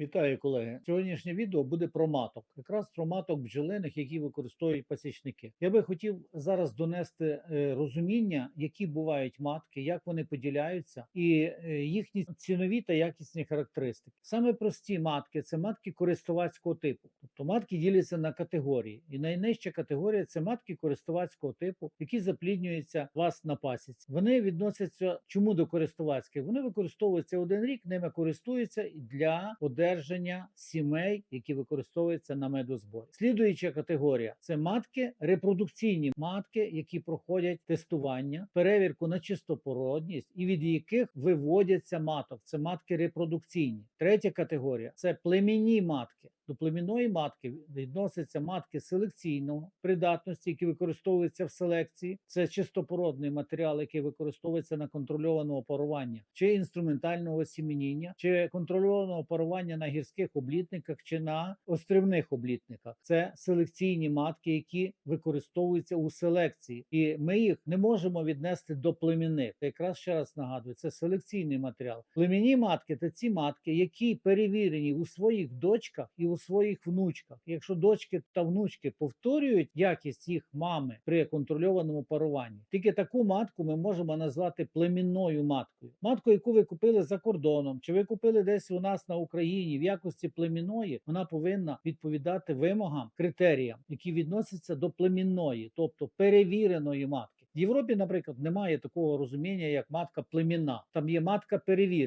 Вітаю, колеги. Сьогоднішнє відео буде про маток, якраз про маток бджолиних, які використовують пасічники. Я би хотів зараз донести е, розуміння, які бувають матки, як вони поділяються, і е, їхні цінові та якісні характеристики. Саме прості матки це матки користувацького типу, тобто матки діляться на категорії, і найнижча категорія це матки користувацького типу, які запліднюються вас на пасіці. Вони відносяться чому до користувацьких? Вони використовуються один рік, ними користуються для одержання сімей, які використовуються на медозборі. Слідуюча категорія це матки, репродукційні матки, які проходять тестування, перевірку на чистопородність і від яких виводяться маток. Це матки репродукційні. Третя категорія це племінні матки. До племінної матки відносяться матки селекційного придатності, які використовуються в селекції. Це чистопородний матеріал, який використовується на контрольованого парування чи інструментального осімініння, чи контрольованого парування на гірських облітниках чи на острівних облітниках. Це селекційні матки, які використовуються у селекції, і ми їх не можемо віднести до племінних. Якраз ще раз нагадую, це селекційний матеріал. Племінні матки це ці матки, які перевірені у своїх дочках і своїх внучках. Якщо дочки та внучки повторюють якість їх мами при контрольованому паруванні, тільки таку матку ми можемо назвати племінною маткою. Матку, яку ви купили за кордоном, чи ви купили десь у нас на Україні в якості племінної, вона повинна відповідати вимогам, критеріям, які відносяться до племінної, тобто перевіреної матки. В Європі, наприклад, немає такого розуміння, як матка племінна. Там є матка перевірена.